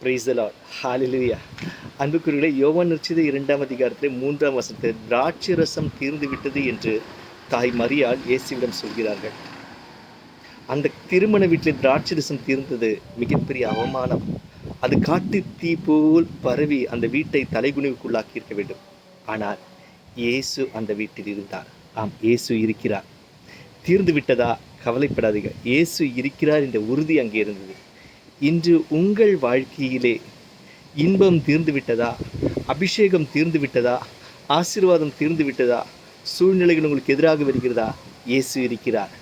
பிரைசலாட் hallelujah அன்புக்குறிகளை யோவான் நிச்சயத இரண்டாம் அதிகாரத்தில் மூன்றாம் வசனத்தில் திராட்சை ரசம் தீர்ந்து விட்டது என்று தாய் மரியாள் இயேசுவிடம் சொல்கிறார்கள். அந்த திருமண வீட்டில் திராட்சை ரசம் தீர்ந்தது மிகப்பெரிய அவமானம். அது காட்டு தீ போல் பரவி அந்த வீட்டை தலைகுனிவுக்குள்ளாக்கி இருக்க வேண்டும். ஆனால் இயேசு அந்த வீட்டில் இருந்தார். ஆம் இயேசு இருக்கிறார். தீர்ந்து விட்டதா? கவலைப்படாதீங்க. இயேசு இருக்கிறார் என்ற உறுதி அங்கே இருந்தது. இன்று உங்கள் வாழ்க்கையிலே இன்பம் தீர்ந்து விட்டதா அபிஷேகம் தீர்ந்து விட்டதா ஆசீர்வாதம் தீர்ந்து விட்டதா சூழ்நிலைகள் உங்களுக்கு எதிராக வருகிறதா? இயேசு இருக்கிறார்.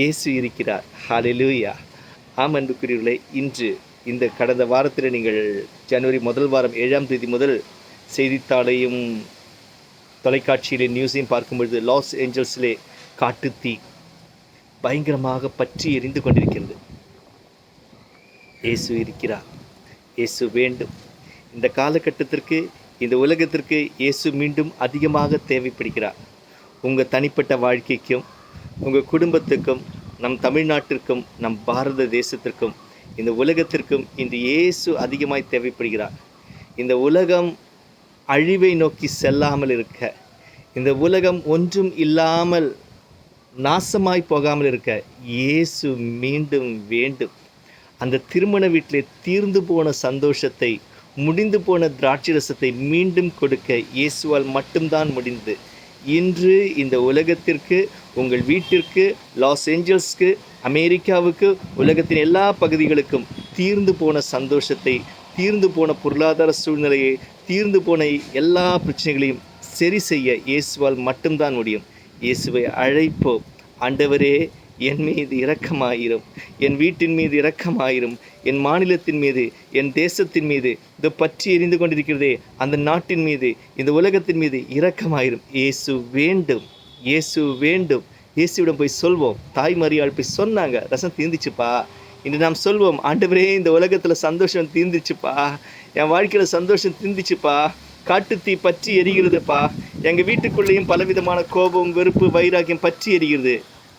இயேசு இருக்கிறார். ஹாலெலூயா ஆம் அன்புக்குரியவர்களே இன்று இந்த கடந்த வாரத்தில் நீங்கள் ஜனவரி முதல் வாரம் ஏழாம் தேதி முதல் செய்தித்தாளையும் தொலைக்காட்சியிலே நியூஸையும் பார்க்கும்பொழுது லாஸ் ஏஞ்சல்ஸிலே காட்டுத்தீ பயங்கரமாக பற்றி எரிந்து கொண்டிருக்கிறது. இயேசு இருக்கிறார். இயேசு வேண்டும். இந்த காலகட்டத்திற்கு இந்த உலகத்திற்கு இயேசு மீண்டும் அதிகமாக தேவைப்படுகிறார். உங்கள் தனிப்பட்ட வாழ்க்கைக்கும் உங்கள் குடும்பத்துக்கும் நம் தமிழ்நாட்டிற்கும் நம் பாரத தேசத்திற்கும் இந்த உலகத்திற்கும் இந்த இயேசு அதிகமாய் தேவைப்படுகிறார். இந்த உலகம் அழிவை நோக்கி செல்லாமல் இருக்க இந்த உலகம் ஒன்றும் இல்லாமல் நாசமாய் போகாமல் இருக்க இயேசு மீண்டும் வேண்டும். அந்த திருமண வீட்டிலே தீர்ந்து போன சந்தோஷத்தை முடிந்து போன திராட்சை ரசத்தை மீண்டும் கொடுக்க இயேசுவால் மட்டும்தான் முடிந்தது. இன்று இந்த உலகத்திற்கு உங்கள் வீட்டிற்கு லாஸ் ஏஞ்சல்ஸ்க்கு அமெரிக்காவுக்கு உலகத்தின் எல்லா பகுதிகளுக்கும் தீர்ந்து போன சந்தோஷத்தை தீர்ந்து போன பொருளாதார சூழ்நிலையை தீர்ந்து போன எல்லா பிரச்சனைகளையும் சரி செய்ய இயேசுவால் மட்டும்தான் முடியும். இயேசுவை அழைப்போம். ஆண்டவரே என் மீது இரக்கமாயிரும். என் வீட்டின் மீது இரக்கமாயிரும். என் மாநிலத்தின் மீது என் தேசத்தின் மீது இதை பற்றி எரிந்து கொண்டிருக்கிறதே அந்த நாட்டின் மீது இந்த உலகத்தின் மீது இரக்கமாயிரும். இயேசு வேண்டும் இயேசு வேண்டும். இயேசுவிடம் போய் சொல்வோம். தாய் மரியாள் போய் சொன்னாங்க ரசம் தீர்ந்துச்சுப்பா. இன்று நாம் சொல்வோம் ஆண்டவரே இந்த உலகத்தில் சந்தோஷம் தீர்ந்துச்சுப்பா. என் வாழ்க்கையில் சந்தோஷம் தீர்ந்துச்சுப்பா. காட்டுத்தீ பற்றி எரிகிறதுப்பா. எங்கள் வீட்டுக்குள்ளேயும் பலவிதமான கோபம் வெறுப்பு வைராக்கியம் பற்றி எரிகிறது.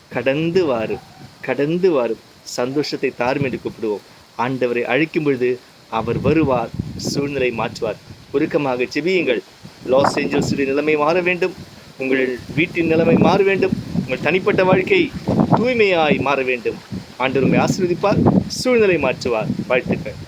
கடந்து வாரும் கடந்து வாரும் சந்தோஷத்தை தாரும் என்று கூப்பிடுவோம். ஆண்டவரை அழைக்கும் பொழுது அவர் வருவார் சூழ்நிலை மாற்றுவார். உருக்கமாக செபியுங்கள். லாஸ் ஏஞ்சல்ஸுடைய நிலைமை மாற வேண்டும். உங்கள் வீட்டின் நிலைமை மாற வேண்டும். உங்கள் தனிப்பட்ட வாழ்க்கை தூய்மையாய் மாற வேண்டும். ஆண்டவர் உண்மை ஆசீர்வதிப்பார் சூழ்நிலை மாற்றுவார். வாழ்த்துக்கள்.